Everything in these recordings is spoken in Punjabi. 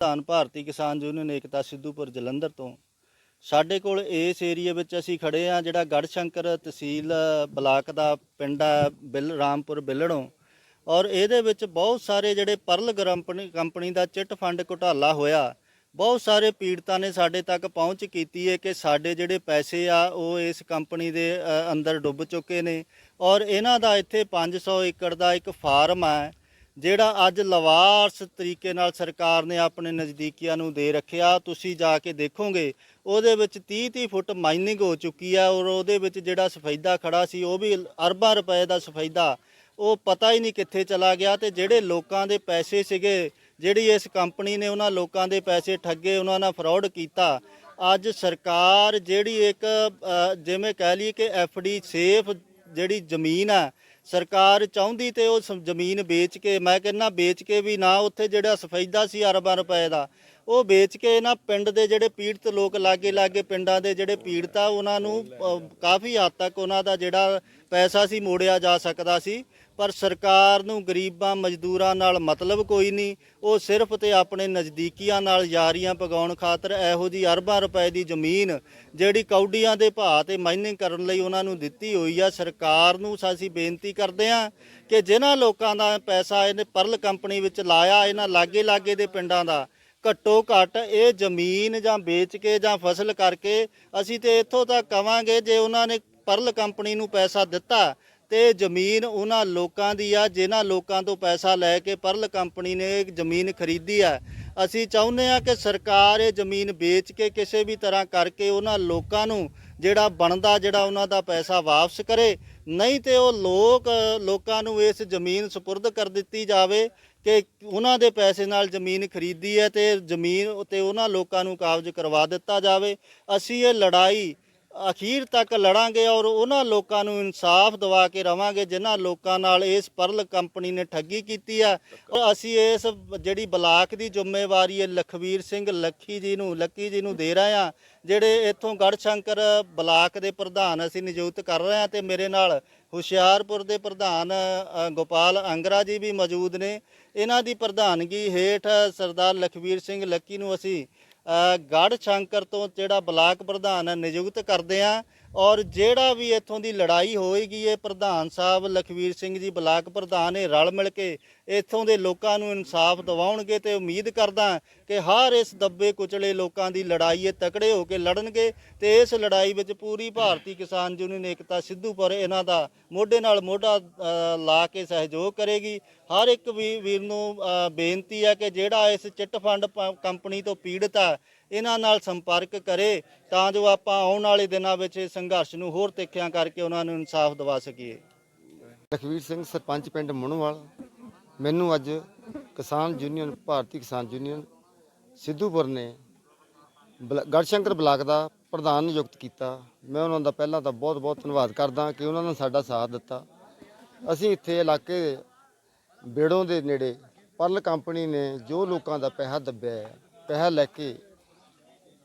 ਪ੍ਰਧਾਨ ਭਾਰਤੀ ਕਿਸਾਨ ਯੂਨੀਅਨ ਏਕਤਾ ਸਿੱਧੂਪੁਰ ਜਲੰਧਰ ਤੋਂ। ਸਾਡੇ ਕੋਲ ਇਸ ਏਰੀਆ ਵਿੱਚ ਅਸੀਂ ਖੜੇ ਆ ਜਿਹੜਾ ਗੜਸ਼ੰਕਰ ਤਹਿਸੀਲ ਬਲਾਕ ਦਾ ਪਿੰਡ ਆ ਬਿੱਲ, ਰਾਮਪੁਰ ਬਿੱਲੜੋਂ। ਔਰ ਇਹਦੇ ਵਿੱਚ ਬਹੁਤ ਸਾਰੇ ਜਿਹੜੇ ਪਰਲ ਕੰਪਨੀ ਕੰਪਨੀ ਦਾ ਚਿੱਟ ਫੰਡ ਘੁਟਾਲਾ ਹੋਇਆ। ਬਹੁਤ ਸਾਰੇ ਪੀੜਤਾਂ ਨੇ ਸਾਡੇ ਤੱਕ ਪਹੁੰਚ ਕੀਤੀ ਹੈ ਕਿ ਸਾਡੇ ਜਿਹੜੇ ਪੈਸੇ ਆ, ਉਹ ਇਸ ਕੰਪਨੀ ਦੇ ਅੰਦਰ ਡੁੱਬ ਚੁੱਕੇ ਨੇ। ਔਰ ਇਹਨਾਂ ਦਾ ਇੱਥੇ 500 ਏਕੜ ਦਾ ਇੱਕ ਫਾਰਮ ਹੈ ਜਿਹੜਾ ਅੱਜ ਲਵਾਰਸ ਤਰੀਕੇ ਨਾਲ ਸਰਕਾਰ ਨੇ ਆਪਣੇ ਨਜ਼ਦੀਕੀਆਂ ਨੂੰ ਦੇ ਰੱਖਿਆ, ਤੁਸੀਂ ਜਾ ਕੇ ਦੇਖੋਗੇ, ਉਹਦੇ ਵਿੱਚ 30 30 ਫੁੱਟ ਮਾਈਨਿੰਗ ਹੋ ਚੁੱਕੀ ਆ ਔਰ ਉਹਦੇ ਵਿੱਚ ਜਿਹੜਾ ਸਫੈਦਾ ਖੜਾ ਸੀ, ਉਹ ਵੀ ਅਰਬਾਂ ਰੁਪਏ ਦਾ ਸਫੈਦਾ, ਉਹ ਪਤਾ ਹੀ ਨਹੀਂ ਕਿੱਥੇ ਚਲਾ ਗਿਆ ਤੇ ਜਿਹੜੇ ਲੋਕਾਂ ਦੇ ਪੈਸੇ ਸੀਗੇ, ਜਿਹੜੀ ਇਸ ਕੰਪਨੀ ਨੇ ਉਹਨਾਂ ਲੋਕਾਂ ਦੇ ਪੈਸੇ ਠੱਗੇ, ਉਹਨਾਂ ਨਾਲ ਫਰਾਡ ਕੀਤਾ, ਅੱਜ ਸਰਕਾਰ ਜਿਹੜੀ ਇੱਕ ਜਿਵੇਂ ਕਹਿ ਲਈਏ ਕਿ ਡੀ ਸੇਫ ਜਿਹੜੀ ਜ਼ਮੀਨ ਆ ਸਰਕਾਰ ਚਾਹੁੰਦੀ ਤੇ ਉਹ ਸ- ਜ਼ਮੀਨ ਵੇਚ ਕੇ, ਮੈਂ ਕਹਿੰਦਾ ਵੇਚ ਕੇ ਵੀ ਨਾ, ਉੱਥੇ ਜਿਹੜਾ ਸਫੈਦਾ ਸੀ ਅਰਬਾਂ ਰੁਪਏ ਦਾ ਉਹ ਵੇਚ ਕੇ ਇਹਨਾਂ ਪਿੰਡ ਦੇ ਜਿਹੜੇ ਪੀੜਤ ਲੋਕ, ਲਾਗੇ ਲਾਗੇ ਪਿੰਡਾਂ ਦੇ ਜਿਹੜੇ ਪੀੜਤ ਆ, ਉਹਨਾਂ ਨੂੰ ਕਾਫੀ ਹੱਦ ਤੱਕ ਉਹਨਾਂ ਦਾ ਜਿਹੜਾ ਪੈਸਾ ਸੀ ਮੋੜਿਆ ਜਾ ਸਕਦਾ ਸੀ। ਪਰ ਸਰਕਾਰ ਨੂੰ ਗਰੀਬਾਂ, ਮਜ਼ਦੂਰਾਂ ਨਾਲ ਮਤਲਬ ਕੋਈ ਨਹੀਂ। ਉਹ ਸਿਰਫ ਤੇ ਆਪਣੇ ਨਜ਼ਦੀਕੀਆਂ ਨਾਲ ਯਾਰੀਆਂ ਪਗਾਉਣ ਖਾਤਰ ਇਹੋ ਜੀ ਅਰਬਾਂ ਰੁਪਏ ਦੀ ਜ਼ਮੀਨ ਜਿਹੜੀ ਕੌਡੀਆਂ ਦੇ ਭਾਅ ਤੇ ਮਾਈਨਿੰਗ ਕਰਨ ਲਈ ਉਹਨਾਂ ਨੂੰ ਦਿੱਤੀ ਹੋਈ ਆ। ਸਰਕਾਰ ਨੂੰ ਅਸੀਂ ਬੇਨਤੀ ਕਰਦੇ ਹਾਂ ਕਿ ਜਿਨ੍ਹਾਂ ਲੋਕਾਂ ਦਾ ਪੈਸਾ ਇਹਨੇ ਪਰਲ ਕੰਪਨੀ ਵਿੱਚ ਲਾਇਆ, ਇਹਨਾਂ ਲਾਗੇ ਲਾਗੇ ਦੇ ਪਿੰਡਾਂ ਦਾ ਘੱਟੋ ਘੱਟ ਇਹ ਜ਼ਮੀਨ ਜਾਂ ਵੇਚ ਕੇ ਜਾਂ ਫਸਲ ਕਰਕੇ ਅਸੀਂ ਤੇ ਇੱਥੋਂ ਤੱਕ ਕਵਾਂਗੇ ਜੇ ਉਹਨਾਂ ਨੇ ਪਰਲ ਕੰਪਨੀ ਨੂੰ ਪੈਸਾ ਦਿੱਤਾ, ਤੇ ਜ਼ਮੀਨ ਉਹਨਾਂ ਲੋਕਾਂ ਦੀ ਆ, ਜਿਨ੍ਹਾਂ ਲੋਕਾਂ ਤੋਂ ਪੈਸਾ ਲੈ ਕੇ ਪਰਲ ਕੰਪਨੀ ਨੇ ਜ਼ਮੀਨ ਖਰੀਦੀ ਆ। ਅਸੀਂ ਚਾਹੁੰਦੇ ਆ ਕਿ ਸਰਕਾਰ ਇਹ ਜ਼ਮੀਨ ਵੇਚ ਕੇ ਕਿਸੇ ਵੀ ਤਰ੍ਹਾਂ ਕਰਕੇ ਉਹਨਾਂ ਲੋਕਾਂ ਨੂੰ ਜਿਹੜਾ ਬਣਦਾ, ਜਿਹੜਾ ਉਹਨਾਂ ਦਾ ਪੈਸਾ ਵਾਪਸ ਕਰੇ, ਨਹੀਂ ਤੇ ਉਹ ਲੋਕ, ਲੋਕਾਂ ਨੂੰ ਇਸ ਜ਼ਮੀਨ ਸਪੁਰਦ ਕਰ ਦਿੱਤੀ ਜਾਵੇ ਕਿ ਉਹਨਾਂ ਦੇ ਪੈਸੇ ਨਾਲ ਜ਼ਮੀਨ ਖਰੀਦੀ ਹੈ ਤੇ ਜ਼ਮੀਨ ਉਤੇ ਉਹਨਾਂ ਲੋਕਾਂ ਨੂੰ ਕਾਬਜ਼ ਕਰਵਾ ਦਿੱਤਾ ਜਾਵੇ। ਅਸੀਂ ਇਹ ਲੜਾਈ ਅਖੀਰ ਤੱਕ ਲੜਾਂਗੇ ਔਰ ਉਹਨਾਂ ਲੋਕਾਂ ਨੂੰ ਇਨਸਾਫ ਦਿਵਾ ਕੇ ਰਵਾਂਗੇ ਜਿਨ੍ਹਾਂ ਲੋਕਾਂ ਨਾਲ ਇਸ ਪਰਲ ਕੰਪਨੀ ਨੇ ਠੱਗੀ ਕੀਤੀ ਆ। ਔਰ ਅਸੀਂ ਇਸ ਜਿਹੜੀ ਬਲਾਕ ਦੀ ਜ਼ਿੰਮੇਵਾਰੀ ਹੈ, ਲਖਵੀਰ ਸਿੰਘ ਲੱਖੀ ਜੀ ਨੂੰ, ਲੱਕੀ ਜੀ ਨੂੰ ਦੇ ਰਹੇ ਆ ਜਿਹੜੇ ਇੱਥੋਂ ਗੜਸ਼ੰਕਰ ਬਲਾਕ ਦੇ ਪ੍ਰਧਾਨ ਅਸੀਂ ਨਿਯੁਕਤ ਕਰ ਰਹੇ ਆ ਤੇ ਮੇਰੇ ਨਾਲ ਹੁਸ਼ਿਆਰਪੁਰ ਦੇ ਪ੍ਰਧਾਨ ਗੋਪਾਲ ਅੰਗਰਾ ਜੀ ਵੀ ਮੌਜੂਦ ਨੇ। ਇਹਨਾਂ ਦੀ ਪ੍ਰਧਾਨਗੀ ਹੇਠ ਸਰਦਾਰ ਲਖਵੀਰ ਸਿੰਘ ਲੱਕੀ ਨੂੰ ਅਸੀਂ ਅ, ਗੜ੍ਹ ਸ਼ੰਕਰ ਤੋਂ ਜਿਹੜਾ ਬਲਾਕ ਪ੍ਰਧਾਨ ਨਿਯੁਕਤ ਕਰਦੇ ਆ ਔਰ ਜਿਹੜਾ ਵੀ ਇੱਥੋਂ ਦੀ ਲੜਾਈ ਹੋਏਗੀ, ਇਹ ਪ੍ਰਧਾਨ ਸਾਹਿਬ ਲਖਵੀਰ ਸਿੰਘ ਜੀ ਬਲਾਕ ਪ੍ਰਧਾਨ ਇਹ ਰਲ ਮਿਲ ਕੇ ਇੱਥੋਂ ਦੇ ਲੋਕਾਂ ਨੂੰ ਇਨਸਾਫ ਦਿਵਾਉਣਗੇ ਤੇ ਉਮੀਦ ਕਰਦਾ ਕਿ ਹਰ ਇਸ ਦੱਬੇ ਕੁਚਲੇ ਲੋਕਾਂ ਦੀ ਲੜਾਈ ਇਹ ਤਕੜੇ ਹੋ ਕੇ ਲੜਨਗੇ ਤੇ ਇਸ ਲੜਾਈ ਵਿੱਚ ਪੂਰੀ ਭਾਰਤੀ ਕਿਸਾਨ ਯੂਨੀਅਨ ਏਕਤਾ ਸਿੱਧੂਪੁਰ ਇਹਨਾਂ ਦਾ ਮੋਢੇ ਨਾਲ ਮੋਢਾ ਲਾ ਕੇ ਸਹਿਯੋਗ ਕਰੇਗੀ। ਹਰ ਇੱਕ ਵੀ ਵੀਰ ਨੂੰ ਬੇਨਤੀ ਹੈ ਕਿ ਜਿਹੜਾ ਇਸ ਚਿੱਟ ਫੰਡ ਪ- ਕੰਪਨੀ ਤੋਂ ਪੀੜਤ ਆ ਇਹਨਾਂ ਨਾਲ ਸੰਪਰਕ ਕਰੇ ਤਾਂ ਜੋ ਆਪਾਂ ਆਉਣ ਵਾਲੇ ਦਿਨਾਂ ਵਿੱਚ ਇਸ ਸੰਘਰਸ਼ ਨੂੰ ਹੋਰ ਤਿੱਖਿਆਂ ਕਰਕੇ ਉਹਨਾਂ ਨੂੰ ਇਨਸਾਫ ਦਿਵਾ ਸਕੀਏ। ਲਖਵੀਰ ਸਿੰਘ, ਸਰਪੰਚ ਪਿੰਡ ਮਣੂਵਾਲ। ਮੈਨੂੰ ਅੱਜ ਕਿਸਾਨ ਯੂਨੀਅਨ, ਭਾਰਤੀ ਕਿਸਾਨ ਯੂਨੀਅਨ ਸਿੱਧੂਪੁਰ ਨੇ ਬਲਾ- ਗੜਸ਼ੰਕਰ ਬਲਾਕ ਦਾ ਪ੍ਰਧਾਨ ਨਿਯੁਕਤ ਕੀਤਾ। ਮੈਂ ਉਹਨਾਂ ਦਾ ਪਹਿਲਾਂ ਤਾਂ ਬਹੁਤ ਬਹੁਤ ਧੰਨਵਾਦ ਕਰਦਾ ਕਿ ਉਹਨਾਂ ਨੇ ਸਾਡਾ ਸਾਥ ਦਿੱਤਾ। ਅਸੀਂ ਇੱਥੇ ਇਲਾਕੇ ਦੇ ਬੇੜੋਂ ਦੇ ਨੇੜੇ ਪਰਲ ਕੰਪਨੀ ਨੇ ਜੋ ਲੋਕਾਂ ਦਾ ਪੈਸਾ ਦੱਬਿਆ ਹੈ, ਪੈਸਾ ਲੈ ਕੇ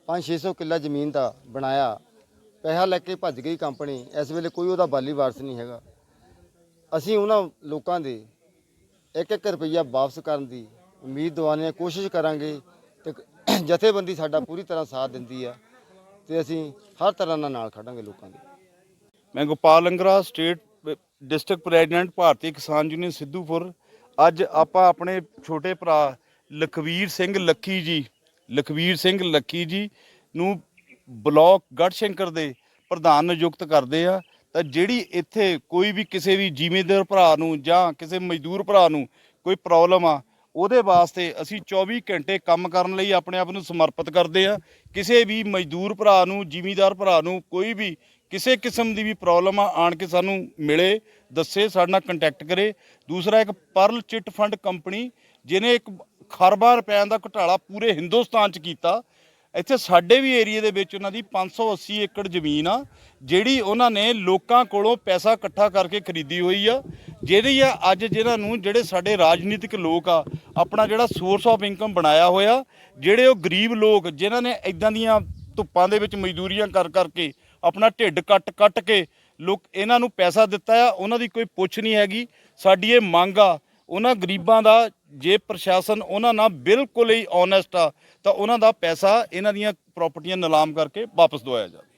5-600 ਕਿੱਲਾ ਜ਼ਮੀਨ ਦਾ ਬਣਾਇਆ। ਪੈਸਾ ਲੈ ਕੇ ਭੱਜ ਗਈ ਕੰਪਨੀ। ਇਸ ਵੇਲੇ ਕੋਈ ਉਹਦਾ ਬਾਲੀ ਵਾਰਸ ਨਹੀਂ ਹੈਗਾ। ਅਸੀਂ ਉਹਨਾਂ ਲੋਕਾਂ ਦੇ ਇੱਕ ਇੱਕ ਰੁਪਈਆ ਵਾਪਸ ਕਰਨ ਦੀ ਉਮੀਦ ਦਿਵਾਉਂਦੇ ਹਾਂ ਕੋਸ਼ਿਸ਼ ਕਰਾਂਗੇ ਤੇ ਜਥੇਬੰਦੀ ਸਾਡਾ ਪੂਰੀ ਤਰ੍ਹਾਂ ਸਾਥ ਦਿੰਦੀ ਆ ਤੇ ਅਸੀਂ ਹਰ ਤਰ੍ਹਾਂ ਨਾਲ ਨਾਲ ਖੜਾਂਗੇ ਲੋਕਾਂ ਦੇ। ਮੈਂ Gopal Langra, state district president Bharti Kisan union Sidhupur. ਅੱਜ ਆਪਾਂ ਆਪਣੇ ਛੋਟੇ ਭਰਾ ਲਖਵੀਰ ਸਿੰਘ ਲੱਖੀ ਜੀ ਲਖਵੀਰ ਸਿੰਘ ਲੱਖੀ ਜੀ ਨੂੰ ਬਲਾਕ ਗੜਸ਼ੰਕਰ ਦੇ ਪ੍ਰਧਾਨ ਨਿਯੁਕਤ ਕਰਦੇ ਆ, ਤਾਂ ਜਿਹੜੀ ਇੱਥੇ ਕੋਈ ਵੀ ਕਿਸੇ ਵੀ ਜ਼ਿਮੀਂਦਾਰ ਭਰਾ ਨੂੰ ਜਾਂ ਕਿਸੇ ਮਜ਼ਦੂਰ ਭਰਾ ਨੂੰ ਕੋਈ ਪ੍ਰੋਬਲਮ ਆ, ਉਹਦੇ ਵਾਸਤੇ ਅਸੀਂ 24 ਘੰਟੇ ਕੰਮ ਕਰਨ ਲਈ ਆਪਣੇ ਆਪ ਨੂੰ ਸਮਰਪਿਤ ਕਰਦੇ ਆ। ਕਿਸੇ ਵੀ ਮਜ਼ਦੂਰ ਭਰਾ ਨੂੰ, ਜ਼ਿਮੀਂਦਾਰ ਭਰਾ ਨੂੰ ਕੋਈ ਵੀ ਕਿਸੇ ਕਿਸਮ ਦੀ ਵੀ ਪ੍ਰੋਬਲਮ ਆ, ਆਣ ਕੇ ਸਾਨੂੰ ਮਿਲੇ, ਦੱਸੇ, ਸਾਡੇ ਨਾਲ ਕੰਟੈਕਟ ਕਰੇ। ਦੂਸਰਾ ਇੱਕ ਪਰਲ ਚਿੱਟ ਫੰਡ ਕੰਪਨੀ ਜਿਹਨੇ ਇੱਕ ਖਰਬਾਂ ਰੁਪਇਆਂ ਦਾ ਘੁਟਾਲਾ ਪੂਰੇ ਹਿੰਦੁਸਤਾਨ 'ਚ ਕੀਤਾ। ਇੱਥੇ ਸਾਡੇ ਵੀ ਏਰੀਆ ਦੇ ਵਿੱਚ ਉਹਨਾਂ ਦੀ 580 ਏਕੜ ਜ਼ਮੀਨ ਆ, ਜਿਹੜੀ ਉਹਨਾਂ ਨੇ ਲੋਕਾਂ ਕੋਲੋਂ ਪੈਸਾ ਇਕੱਠਾ ਕਰਕੇ ਖਰੀਦੀ ਹੋਈ ਆ। ਜਿਹੜੀ ਆ ਅੱਜ ਜਿਹਨਾਂ ਨੂੰ ਜਿਹੜੇ ਸਾਡੇ ਰਾਜਨੀਤਿਕ ਲੋਕ ਆ, ਆਪਣਾ ਜਿਹੜਾ ਸੋਰਸ ਆਫ ਇਨਕਮ ਬਣਾਇਆ ਹੋਇਆ, ਜਿਹੜੇ ਉਹ ਗਰੀਬ ਲੋਕ, ਜਿਨ੍ਹਾਂ ਨੇ ਇਦਾਂ ਦੀਆਂ ਧੁੱਪਾਂ ਦੇ ਵਿੱਚ ਮਜ਼ਦੂਰੀਆਂ ਕਰ ਕਰਕੇ ਆਪਣਾ ਢਿੱਡ ਕੱਟ ਕੱਟ ਕੇ ਲੋਕ ਇਹਨਾਂ ਨੂੰ ਪੈਸਾ ਦਿੱਤਾ ਆ, ਉਹਨਾਂ ਦੀ ਕੋਈ ਪੁੱਛ ਨਹੀਂ ਹੈਗੀ। ਸਾਡੀ ਇਹ ਮੰਗ ਆ, ਉਹਨਾਂ ਗਰੀਬਾਂ ਦਾ ਜੇ ਪ੍ਰਸ਼ਾਸਨ ਉਹਨਾਂ ਨਾਲ ਬਿਲਕੁਲ ਹੀ ਓਨੈਸਟ ਆ, ਤਾਂ ਉਹਨਾਂ ਦਾ ਪੈਸਾ ਇਹਨਾਂ ਦੀਆਂ ਪ੍ਰਾਪਰਟੀਆਂ ਨਿਲਾਮ ਕਰਕੇ ਵਾਪਸ ਦਵਾਇਆ ਜਾਵੇ।